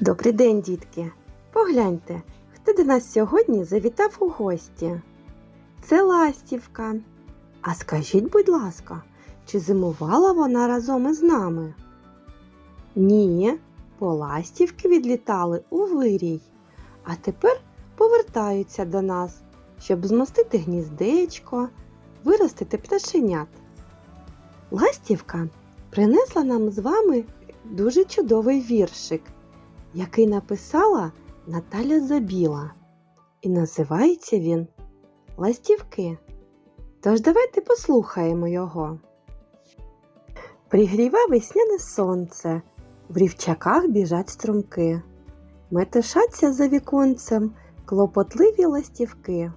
Добрий день, дітки! Погляньте, хто до нас сьогодні завітав у гості. Це ластівка. А скажіть, будь ласка, чи зимувала вона разом із нами? Ні, бо ластівки відлітали у вирій, а тепер повертаються до нас, щоб змостити гніздечко, виростити пташенят. Ластівка принесла нам з вами дуже чудовий віршик який написала Наталя Забіла. І називається він Ластівки. Тож давайте послухаємо його. Пригріве весняне сонце, в рівчаках біжать струмки, метушаться за віконцем клопотливі ластівки.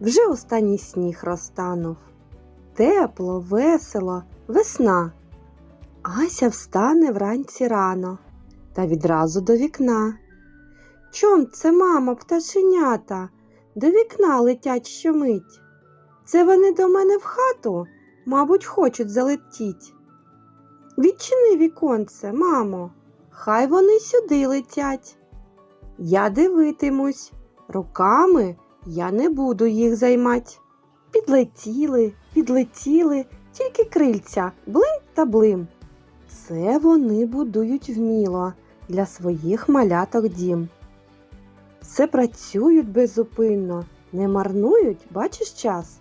Вже останній сніг розтанув. Тепло, весело, весна. Ася встане вранці рано та відразу до вікна. Чом це, мамо, пташенята, до вікна летять щомить? Це вони до мене в хату, мабуть, хочуть залетіть. Відчини віконце, мамо, хай вони сюди летять. Я дивитимусь, руками я не буду їх займать. Підлетіли, підлетіли, тільки крильця, блим та блим. Це вони будують вміло для своїх маляток дім. Все працюють безупинно, не марнують, бачиш час.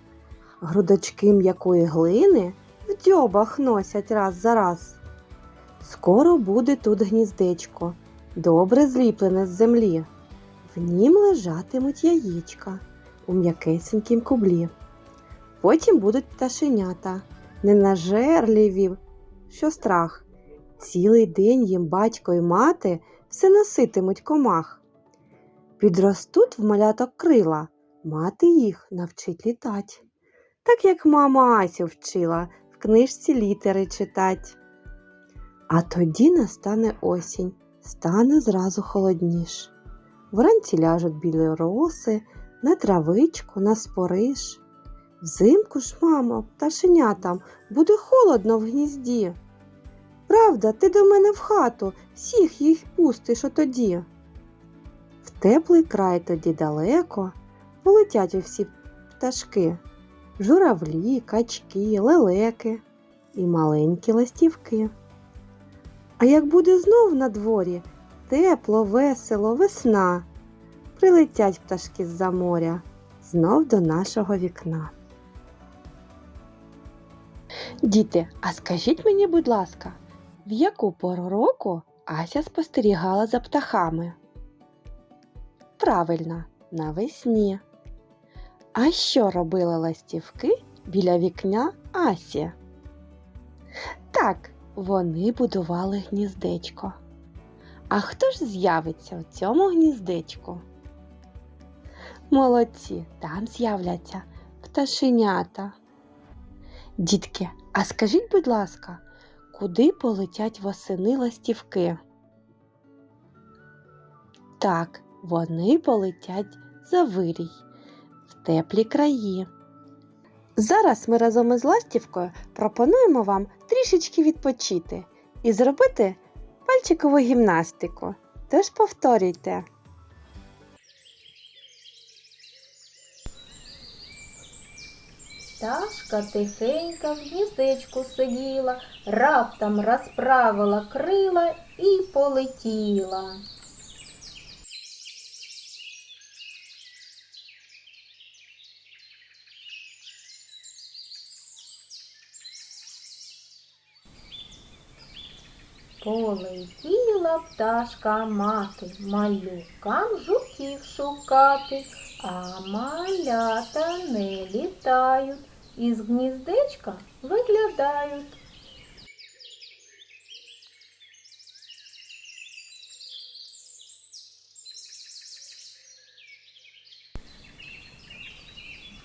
Грудочки м'якої глини в дзьобах носять раз за раз. Скоро буде тут гніздечко, добре зліплене з землі. В нім лежатимуть яєчка у м'якесенькім кублі. Потім будуть пташенята, ненажерливі, що страх. Цілий день їм батько й мати все носитимуть комах. Підростуть в маляток крила, мати їх навчить літать. Так як мама Асю вчила в книжці літери читать. А тоді настане осінь, стане зразу холодніш. Вранці ляжуть білі роси, на травичку, на спориш. Взимку ж, мамо, пташенятам буде холодно в гнізді. Правда, ти до мене в хату, всіх їх пустиш отоді. В теплий край тоді далеко полетять усі пташки, журавлі, качки, лелеки і маленькі ластівки. А як буде знов на дворі тепло, весело, весна, прилетять пташки з-за моря знов до нашого вікна. Діти, а скажіть мені, будь ласка, в яку пору року Ася спостерігала за птахами? Правильно, навесні. А що робили ластівки біля вікня Асі? Так, вони будували гніздечко. А хто ж з'явиться у цьому гніздечку? Молодці, там з'являться пташенята. Дітки, а скажіть, будь ласка, куди полетять восени ластівки? Так, вони полетять за вирій, в теплі краї. Зараз ми разом із ластівкою пропонуємо вам трішечки відпочити і зробити пальчикову гімнастику. Тож повторюйте. Пташка тихенька в гніздечку сиділа, раптом розправила крила і полетіла. Полетіла пташка мати, малюкам жуків шукати, а малята не літають, із гніздечка виглядають.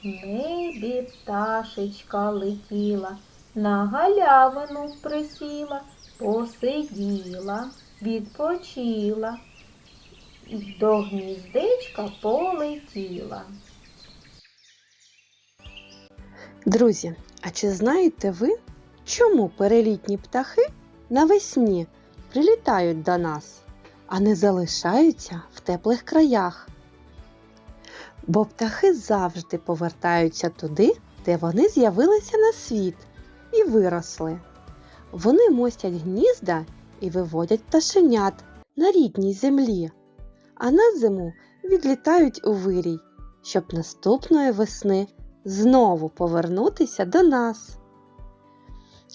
В небі пташечка летіла, на галявину присіла, посиділа, відпочила до гніздечка полетіла. Друзі, а чи знаєте ви, чому перелітні птахи навесні прилітають до нас? а не залишаються в теплих краях. Бо птахи завжди повертаються туди, де вони з'явилися на світ і виросли. Вони мостять гнізда і виводять пташенят на рідній землі, а на зиму відлітають у вирій, щоб наступної весни знову повернутися до нас.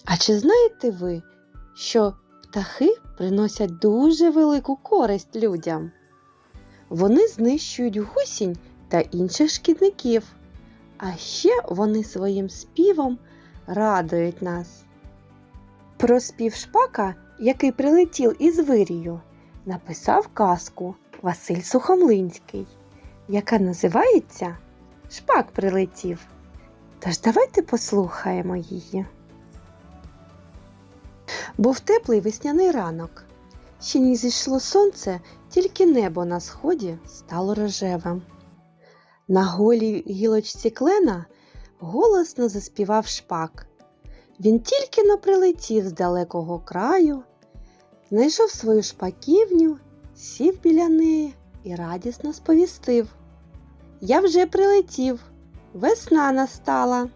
А чи знаєте ви, що птахи приносять дуже велику користь людям? Вони знищують гусінь та інших шкідників, а ще вони своїм співом радують нас. Про спів шпака, який прилетів із вирію, написав казку Василь Сухомлинський, яка називається Шпак прилетів. Тож давайте послухаємо її. Був теплий весняний ранок. Ще не зійшло сонце, тільки небо на сході стало рожевим. На голій гілочці клена голосно заспівав шпак. Він тільки но прилетів з далекого краю, знайшов свою шпаківню, сів біля неї і радісно сповістив. Я вже прилетів, весна настала.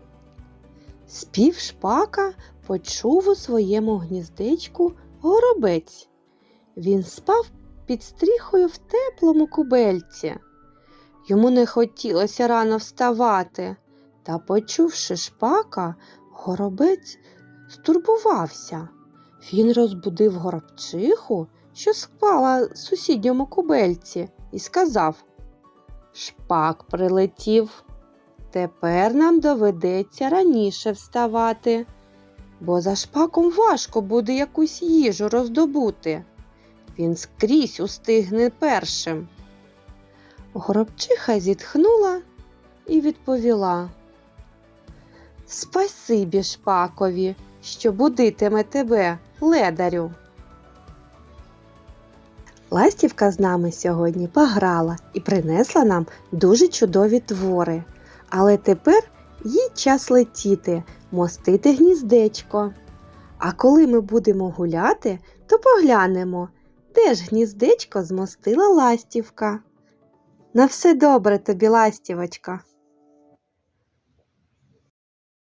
Спів шпака почув у своєму гніздечку горобець. Він спав під стріхою в теплому кубельці. Йому не хотілося рано вставати, та, почувши шпака, горобець стурбувався. Він розбудив горобчиху, що спала в сусідньому кубельці, і сказав Шпак прилетів. Тепер нам доведеться раніше вставати, бо за шпаком важко буде якусь їжу роздобути. Він скрізь устигне першим. Горобчиха зітхнула і відповіла Спасибі шпакові, що будитиме тебе, ледарю. Ластівка з нами сьогодні пограла і принесла нам дуже чудові твори. Але тепер їй час летіти, мостити гніздечко. А коли ми будемо гуляти, то поглянемо, де ж гніздечко змостила ластівка. На все добре тобі, ластівочка.